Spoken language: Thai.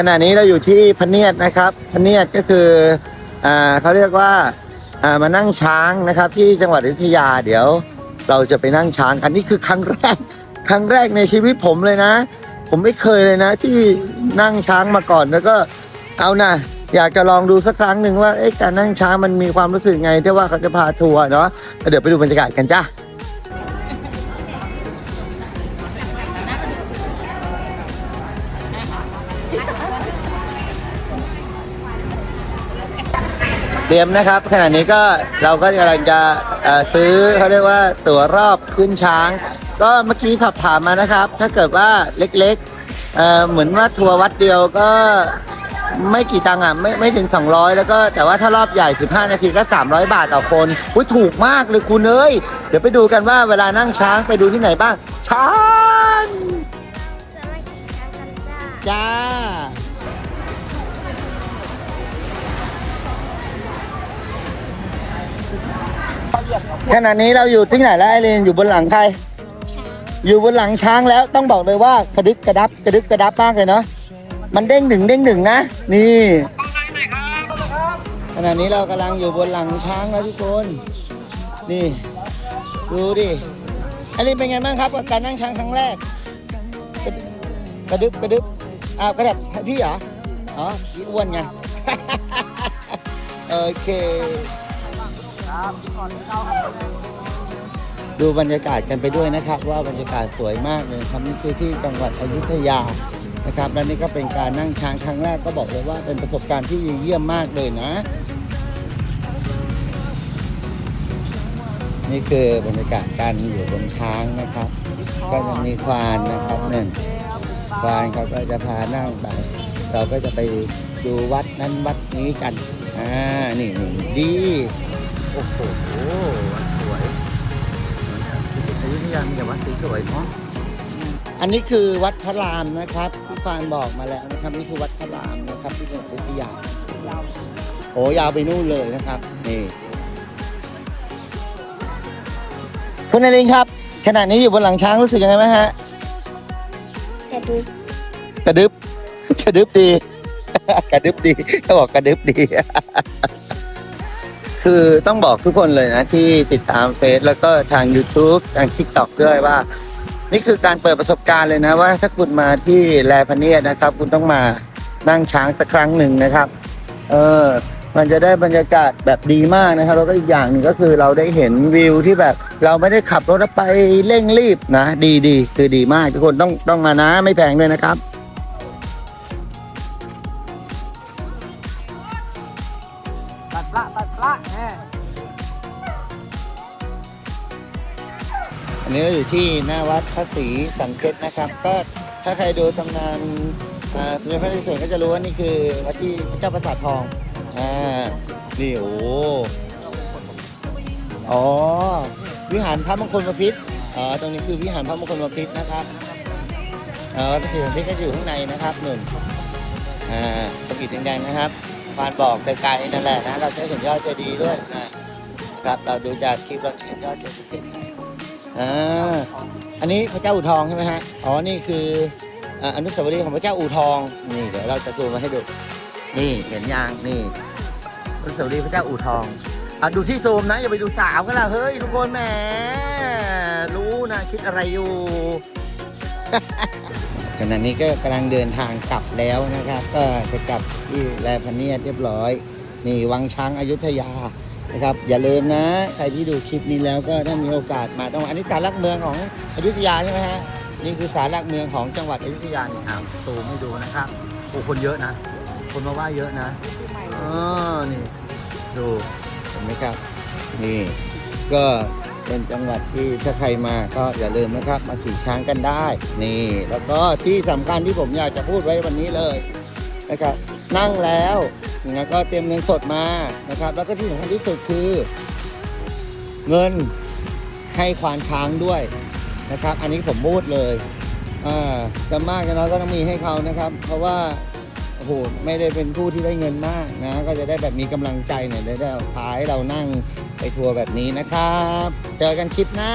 ขณะนี้เราอยู่ที่พเนียดนะครับพเนียดก็คืออ่าเขาเรียกว่าอ่ามานั่งช้างนะครับที่จังหวัดอยุธยาเดี๋ยว เราจะไปนั่งช้างกันนี่คือครั้งแรก ครั้งแรกในชีวิตผมเลยนะ ผมไม่เคยเลยนะ ที่นั่งช้างมาก่อนแล้วก็เอานะอยากจะลองดูสักครั้งหนึ่งว่าการนั่งช้างมันมีความรู้สึกไงที่ว่าเขาจะพาทัวร์เนาะเดี๋ยวไปดูบรรยากาศกันจ้า เตรียมนะครับขณะนี้ก็เราก็กำลังจะซื้อเขาเรียกว่าตั๋วรอบขึ้นช้าง ก็เมื่อกี้สอบถามมานะครับ ถ้าเกิดว่าเล็กๆเเหมือนว่าทัวร์วัดเดียวก็ไม่กี่ตังค์อะไม่ไม่ถึง 200 แล้วก็แต่ว่าถ้ารอบใหญ่ 15 นาทีก็ 300 บาทต่อคนอุ้ยถูกมากเลยคุณเอ้ยเดี๋ยวไปดูกันว่าเวลานั่งช้างไปดูที่ไหนบ้างช้างจ้า ขณะนี้เราอยู่ที่ไหนแล้วไอรีนอยู่บนหลังใครช้างอยู่บนหลังช้างแล้วต้องบอกเลยว่ากระดึบกระดับกระดึบกระดับมากเลยเนาะมันเด้งหนึ่งเด้งหนึ่งนะ นี่ขณะนี้เรากำลังอยู่บนหลังช้างแล้วทุกคน นี่ ดูดิอันนี้เป็นไงบ้างครับกับการนั่งช้างครั้งแรก กระดึบกระดึบอ้าวกระดับพี่เหรออ๋อพี่อ้วนไง โอเค ดูบรรยากาศกันไปด้วยนะครับ ว่าบรรยากาศสวยมากเลยครับนี่คือที่จังหวัดอยุธยานะครับและนี่ก็เป็นการนั่งช้างครั้งแรกก็บอกเลยว่าเป็นประสบการณ์ที่เยี่ยมมากเลยนะ นี่คือบรรยากาศการอยู่บนช้างนะครับ ก็จะมีควานนะครับหนึ่งควานเขาก็จะพานั่งไปเราก็จะไปดูวัดนั้นวัดนี้กันอ่านี่นี่ดี โอ้โหวัดสวยอยุธยามีแต่วัดสวยๆเนาะอันนี้คือวัดพระรามนะครับที่ฟานบอกมาแล้วนะครับนี่คือวัดพระรามนะครับที่จังหวัดอยุธยาโอ้ยาวไปนู่นเลยนะครับนี่คุณนรินทร์ครับ ขณะนี้อยู่บนหลังช้างรู้สึกยังไงไหมฮะแต่ดูกระดึบกระดึบดี กระดึบดีเขาบอกกระดึบดี คือต้องบอกทุกคนเลยนะ ที่ติดตามเฟซแล้วก็ทาง YouTube ทาง TikTok ด้วยว่า นี่คือการเปิดประสบการณ์เลยนะว่าถ้าคุณมาที่แลพเนียดนะครับ คุณต้องมานั่งช้างสักครั้งหนึ่งนะครับ เออ มันจะได้บรรยากาศแบบดีมากนะครับ แล้วก็อีกอย่างหนึ่งก็คือเราได้เห็นวิวที่แบบ เราไม่ได้ขับรถไปเร่งรีบนะ ดีดีคือดีมาก ทุกคนต้องต้องมานะไม่แพงด้วยนะครับตัดละตัด ละแน่อันนี้เราอยู่ที่หน้าวัดพระศรีสันเพชรนะครับ ก็ถ้าใครดูตำนานอ่าสมเด็จพระนเรศวรก็จะรู้ว่านี่คือวัดที่พระเจ้าประสาททองอ่านี่โอ้โหอ๋อวิหารพระมงคลบพิตรอ๋อตรงนี้คือวิหารพระมงคลบพิตรนะครับอ๋อพระศรีสันเพชรก็อยู่ข้างในนะครับหนึ่งอ่าตะกีดแดงๆนะครับ ฟานบอกไกลๆนั่นแหละนะ เราจะเห็นยอดเจดีด้วยนะครับเราดูจากคลิปเราจะเห็นยอดเจดีอ่าอันนี้พระเจ้าอู่ทองใช่ไหมฮะอ๋อนี่คืออ่าอนุสาวรีย์ของพระเจ้าอู่ทองนี่เดี๋ยวเราจะซูมมาให้ดูนี่เห็นยางนี่อนุสาวรีย์พระเจ้าอู่ทองอะดูที่ซูมนะอย่าไปดูสาวกันละเฮ้ยทุกคนแหมรู้นะคิดอะไรอยู่ ขณะนี้ก็กำลังเดินทางกลับแล้วนะครับ ก็จะกลับที่แลพะเนียดเรียบร้อย นี่วังช้างอายุทยานะครับ อย่าลืมนะใครที่ดูคลิปนี้แล้วก็ถ้ามีโอกาสมาต้องมาอันนี้ศาลหลักเมืองของอยุธยาใช่ไหมฮะนี่คือศาลหลักเมืองของจังหวัดอยุธยานี่ครับซูมให้ดูนะครับโอ้คนเยอะนะ คนมาไหว้เยอะนะเออนี่ดูเห็นไหมครับ นี่ก็ เป็นจังหวัดที่ถ้าใครมาก็อย่าลืมนะครับ มาขี่ช้างกันได้ นี่ แล้วก็ที่สำคัญที่ผมอยากจะพูดไว้วันนี้เลยนะครับนั่งแล้วแล้วก็เตรียมเงินสดมานะครับ แล้วก็ที่สำคัญที่สุดคือ เงินให้ควานช้างด้วยนะครับ อันนี้ผมพูดเลยอ่าจะมากจะน้อยก็ต้องมีให้เขานะครับ เพราะว่าโอ้โหไม่ได้เป็นผู้ที่ได้เงินมากนะ ก็จะได้แบบมีกำลังใจหน่อยได้ได้พาให้เรานั่ง ไปทัวร์แบบนี้นะครับ เจอกันคลิปหน้า